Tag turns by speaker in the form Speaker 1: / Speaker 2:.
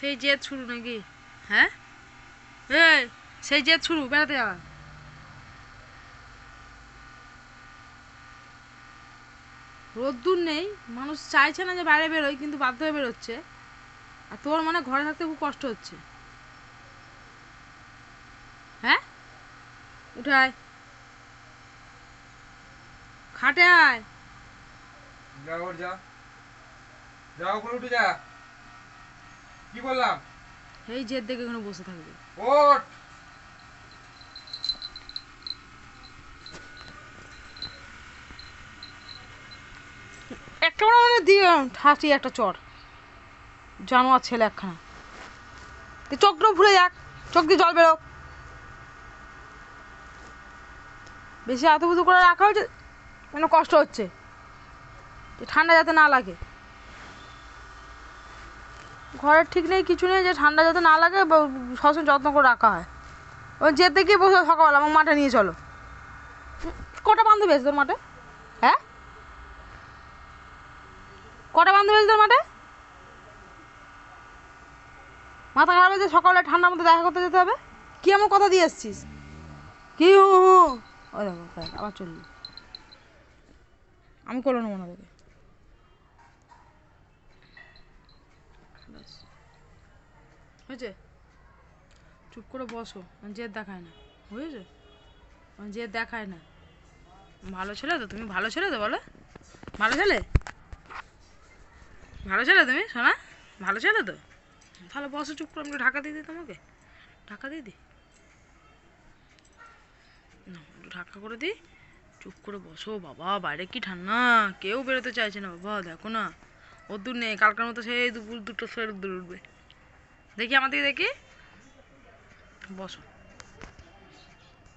Speaker 1: সেই জেদ শুরু নাকি? হ্যাঁ? এই, সেই জেদ শুরু, বেড়াতে যাওয়া রোদ্দুর নেই, মানুষ চাইছে না যে বাইরে বেরোয়, কিন্তু বাধ্য হয়ে বেরোচ্ছে। আর তোর মানে ঘরে থাকতে খুব কষ্ট হচ্ছে। হ্যাঁ? উঠে খাটে আয়।
Speaker 2: যা যা। যা উঠে যা। কি বললাম?
Speaker 1: এই জেদ দেখে এখানে বসে থাকবে।
Speaker 2: ওঠ।
Speaker 1: একটা মানে দিয়ে ঠাসি একটা চর। জানোয়ার ছেলে একখানা। তুই চোখটাও ভুলে যাক চোখ দিয়ে জল বেরো বেশি আতুপুতু করে রাখা হয়েছে মানে কষ্ট হচ্ছে। ঠান্ডা যাতে না লাগে। ঘরের ঠিক নেই, কিছু নেই, যে ঠান্ডা যাতে না লাগে সবসময় যত্ন করে রাখা হয়। ওই যেতে গিয়ে বসে সকালবেলা আমার মাঠে নিয়ে চলো। কটা বান্ধবী আছে তোর মাঠে? হ্যাঁ? কটা বান্ধবী আছে তোর মাঠে? মাথা খারাপ হয়েছে সকালে ঠান্ডার মধ্যে দেখা করতে যেতে হবে? কি এমন কথা দিয়ে এসছিস? কি হু হু ও দেখো আবার চলল। আমি করে নেব না তোকে। হয়েছে? চুপ করে বসো জেদ দেখায় না। বুঝেছ? জেদ দেখায় না। ভালো ছেলে তো, তুমি ভালো ছেলে তো বলো। ভালো ছেলে? ভালো ছেলে তুমি, সোনা? ভালো ছেলে তো? তাহলে বসো চুপ করে, আমি ঢাকা দিয়ে দিই তোমাকে। ঢাকা দিয়ে দিই? না ঢাকা করে দিই। চুপ করে বসো, বাবা, বাইরে কি ঠান্ডা? কেউ বেরোতে চাইছে না, বাবা, দেখো না। ও দূর নেই, কালকার মতো সেই দুপুর দুটো ফের দূর উঠবে। দেখি আমাদের দেখি বসো।